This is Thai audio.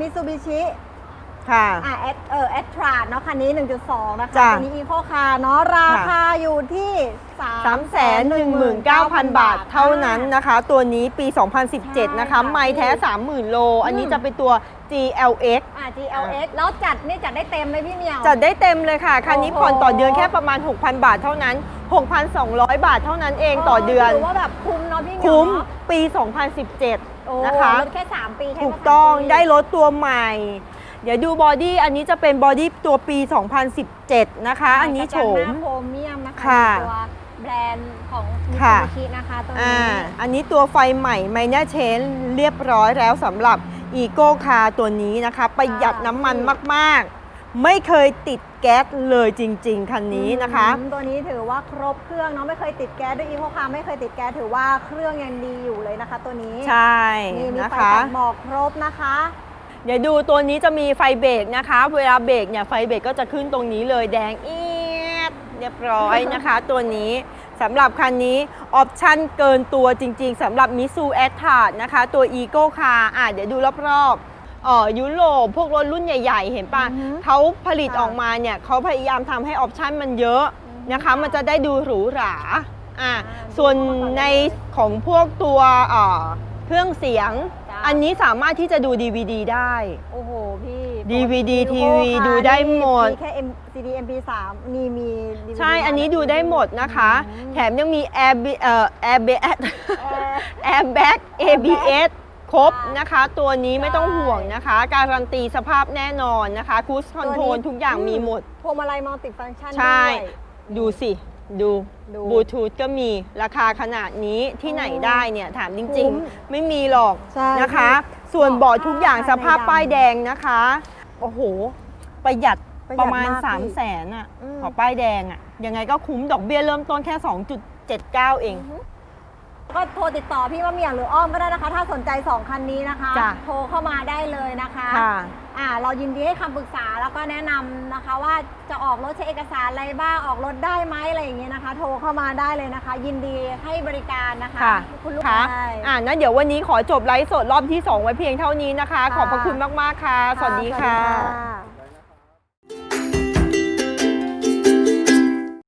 Mitsubishi ค่ะ อ่าแอดเออแอดทราเนาะคันนี้ 1.2 นะคะจ้ะตัวนี้อีโคคาร์เนาะราคาอยู่ที่3 319,000 บาทเท่านั้นนะคะ ตัวนี้ปี 2017 นะคะใช่ค่ะไม้แท้ 30,000 โล อันนี้จะเป็นตัว GLX อ่า GLX แล้วจัดนี่จัดได้เต็มเลยพี่เหมียว จัดได้เต็มเลยค่ะ คันนี้โอ้โหผ่อนต่อเดือนแค่ประมาณ 6,000 บาทเท่านั้น 6,200 บาทเท่านั้นเองต่อเดือน ถือว่าแบบคุ้มเนาะพี่เหมียวคุ้มเนาะปี โอ้2017 นะคะรถแค่ 3 ปีใช่ไหมถูกต้องสามปีได้รถตัวใหม่ เดี๋ยวดูบอดี้อันนี้จะเป็นบอดี้ตัวปี 2017 นะคะ อันนี้โฉมกระจังหน้าโครเมียมนะคะค่ะตัวแบรนด์ของค่ะ Mitsubishi นะคะตัวอ่า นี้อันนี้ตัวไฟใหม่ไมเน r เชนเรียบร้อยแล้วสำหรับอีโก้คาตัวนี้นะคะ ประหยัดน้ำมันมาก ๆ ไม่เคยติดแก๊สเลยจริง ๆ คันนี้นะคะ อืมตัวนี้ถือว่าครบเครื่องเนาะไม่เคยติดแก๊สด้วยอีโคคาร์ไม่เคยติดแก๊สถือว่าเครื่องยังดีอยู่เลยนะคะ ตัวนี้ใช่นี่มีนะไฟคะ ตัดหมอกครบนะคะ เดี๋ยวดูตัวนี้จะมีไฟเบรกนะคะ เวลาเบรกเนี่ยไฟเบรกก็จะขึ้นตรงนี้เลยแดงเอียดเรียบร้อยนะคะ ตัวนี้สำหรับคันนี้ออปชั่นเกินตัวจริง ๆสำหรับมิซูแอตทาดนะคะ ตัว e โก้คาร์อะเดี๋ยวดูรอบๆ เอ่อยุโรปพวกรถรุ่นใหญ่ ๆ เห็นปะอือฮึเขาผลิตค่ะ ออกมาเนี่ยเขาพยายามทำให้ออปชั่นมันเยอะนะคะอืมมันจะได้ดูหรูหราอะอ่าส่วนดูเข้าไปในเลยของพวกตัวเอ่อเครื่องเสียง จ้ะ อันนี้สามารถที่จะดู DVD ได้ โอ้โหพี่ DVD ปกติทีวีอีโคคาร์ดูได้หมดแค่ M CD MP3 นี่มี DVD ใช่ อันนี้ดูได้หมดนะคะ อืม แถมยังมี Air B- เอ่อ Airbag เอ่อ Airbag ABS ครบค่ะนะคะ ตัวนี้ไม่ต้องใช่ห่วงนะคะ การันตีสภาพแน่นอนนะคะคูสคอนโทรลทุกอย่างมีหมด พวงมาลัยมัลติฟังก์ชันใช่ ด้วย ดูสิ ดูดูบลูทูธก็มีราคาขนาดนี้ที่ไหนโอ้ได้เนี่ย ถามจคุ้ริงมๆ ไม่มีหรอกใช่นะคะพี่ส่วนเบาะทุกอย่างเบาะสภาพภายในป้ายดำแดงนะคะ โอ้โห ประหยัดประหยัปดระมาณ มาก3 0พี่0แสนอะอืม ขอป้ายแดงอะยังไงก็คุ้มดอกเบี้ยเริ่มต้นแค่ 2.79 เอง ก็โทรติดต่อพี่มะเหมี่ยงหรืออ้อมก็ได้นะคะ ถ้าสนใจ2คันนี้นะคะ จ้ะ โทรเข้ามาได้เลยนะคะ ค่ะ อ่าเรายินดีให้คำปรึกษาแล้วก็แนะนำนะคะ ว่าจะออกรถใช้เอกสารอะไรบ้างออกรถได้ไหมอะไรอย่างเงี้ยนะคะ โทรเข้ามาได้เลยนะคะ ยินดีให้บริการนะคะค่ะคุณลูกค่ะค้าอ่านั้นเดี๋ยววันนี้ขอจบไลฟ์สดรอบที่ 2 ไว้เพียงเท่านี้นะคะค่ะขอบพระคุณมาก ๆ ค่ะ สวัสดีสวัสค่ะดีค่ะ